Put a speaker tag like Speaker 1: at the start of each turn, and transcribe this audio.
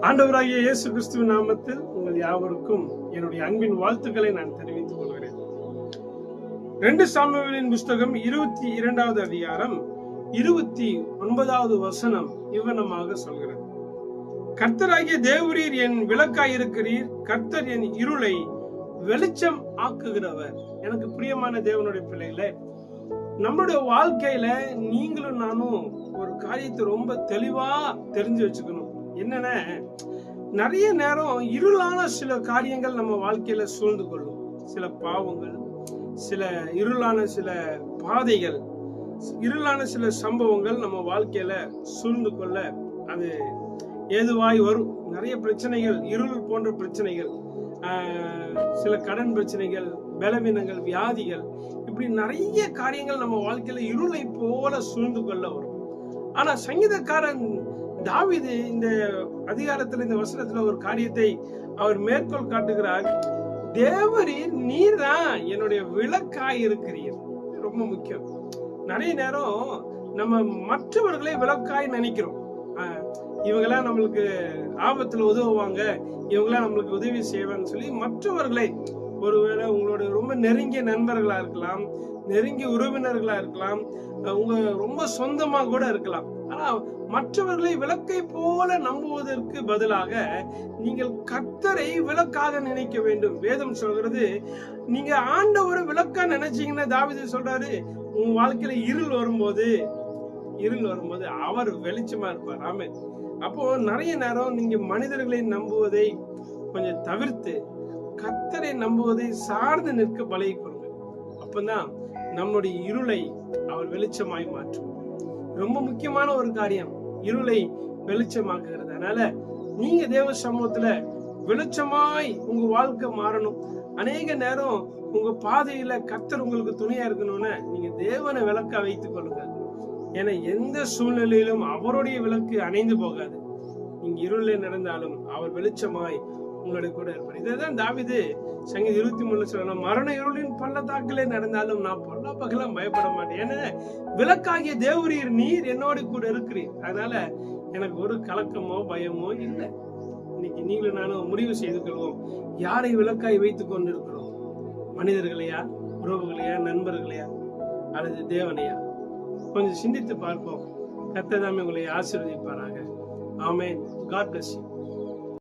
Speaker 1: ஆண்டவராகிய இயேசு கிறிஸ்துவ நாமத்தில் உங்கள் யாவருக்கும் என்னுடைய அன்பின் வாழ்த்துக்களை நான் தெரிவித்துக் கொள்கிறேன். ரெண்டு சாமியின் புஸ்தகம் இருபத்தி இரண்டாவது அதிகாரம் இருபத்தி ஒன்பதாவது வசனம் இவ்வனமாக சொல்கிறது. கர்த்தராகிய தேவரீர் என் விளக்காய் இருக்கிறீர் கர்த்தர் என் இருளை வெளிச்சம் ஆக்குகிறவர். எனக்கு பிரியமான தேவனுடைய பிள்ளைகளே நம்மளுடைய வாழ்க்கையில நீங்களும் நானும் ஒரு காரியத்தை ரொம்ப தெளிவா தெரிஞ்சு வச்சுக்கணும். என்னன்னா நிறைய நேரம் இருளான சில காரியங்கள் நம்ம வாழ்க்கையில சூழ்ந்து கொள்ளும். சில பாவங்கள் சில இருளான சில பாதைகள் இருளான சில சம்பவங்கள் நம்ம வாழ்க்கையில சூழ்ந்து கொள்ள அது ஏதுவாய் வரும். நிறைய பிரச்சனைகள் இருள் போன்ற பிரச்சனைகள் ஆஹ், சில கடன் பிரச்சனைகள் பலவீனங்கள் வியாதிகள் இப்படி நிறைய காரியங்கள் நம்ம வாழ்க்கையில இருளை போல சூழ்ந்து கொள்ள வரும். ஆனா சங்கீதக்காரன் தாவிது இந்த அதிகாரத்துல இந்த வசனத்துல ஒரு காரியத்தை அவர் மேற்கோள் காட்டுகிறார். தேவரீர் நீர் தான் என்னுடைய விளக்காய் இருக்கிறீர். ரொம்ப முக்கியம். நிறைய நேரம் நம்ம மற்றவர்களை விளக்காய் நினைக்கிறோம். ஆஹ், இவங்கெல்லாம் நம்மளுக்கு ஆபத்துல உதவுவாங்க இவங்கெல்லாம் நம்மளுக்கு உதவி செய்வாங்கன்னு சொல்லி மற்றவர்களை ஒருவேளை உங்களோட ரொம்ப நெருங்கிய நண்பர்களா இருக்கலாம் நெருங்கிய உறவினர்களா இருக்கலாம் உங்க ரொம்ப சொந்தமா கூட இருக்கலாம். ஆனா மற்றவர்களை விளக்கை போல நம்புவதற்கு பதிலாக நீங்கள் கர்த்தரை விளக்காக நினைக்க வேண்டும். வேதம் சொல்கிறது நீங்க ஆண்டவரை விளக்கா நினைச்சீங்கன்னா தாவீது சொல்றாரு. உன் வாழ்க்கையில இருள் வரும்போது இருள் வரும்போது அவர் வெளிச்சமா இருப்பார். ஆமே அப்போ நிறைய நேரம் நீங்க மனிதர்களை நம்புவதை கொஞ்சம் தவிர்த்து கர்த்தரை நம்புவதை சார்ந்து நிற்க பழகி கொடுங்க அப்பதான் நம்முடைய இருளை அவர் வெளிச்சமாய் மாற்றும். ரொம்ப முக்கியமான ஒரு காரியம். இருளை வெளிச்சமாக்குகிறது. அதனால நீங்க தேவ சமூகத்துல வெளிச்சமாய் உங்க வாழ்க்கை மாறணும். அநேக நேரம் உங்க பாதையில கத்தர் உங்களுக்கு துணையா இருக்கணும்னு நீங்க தேவனை விளக்க வைத்துக் கொள்ளுங்க ஏன்னா எந்த சூழ்நிலையிலும் அவருடைய விளக்கு அணைந்து போகாது. நீங்க இருளில் நடந்தாலும் அவர் வெளிச்சமாய் உங்களுக்கு கூட இருப்பார் இதைதான் தாவிது சங்கீத இருபத்தி மூணு சொல்லணும் மரண இருளின் பள்ளத்தாக்கிலே நடந்தாலும் நான் பொல்லா பகலாம் பயப்பட மாட்டேன். ஏன்னா விளக்காகிய தேவரீர் நீர் என்னோடு கூட இருக்கிறீர். அதனால எனக்கு ஒரு கலக்கமோ பயமோ இல்லை. இன்னைக்கு நீங்களும் நானும் முடிவு செய்து கொள்வோம். யாரை விளக்காய் வைத்துக் கொண்டிருக்கிறோம்? மனிதர்களையா? உறவுகளையா? நண்பர்களையா? அல்லது தேவனையா? கொஞ்சம் சிந்தித்து பார்ப்போம். கத்ததாமே உங்களை ஆசீர்வதிப்பாராக. ஆமென். God bless you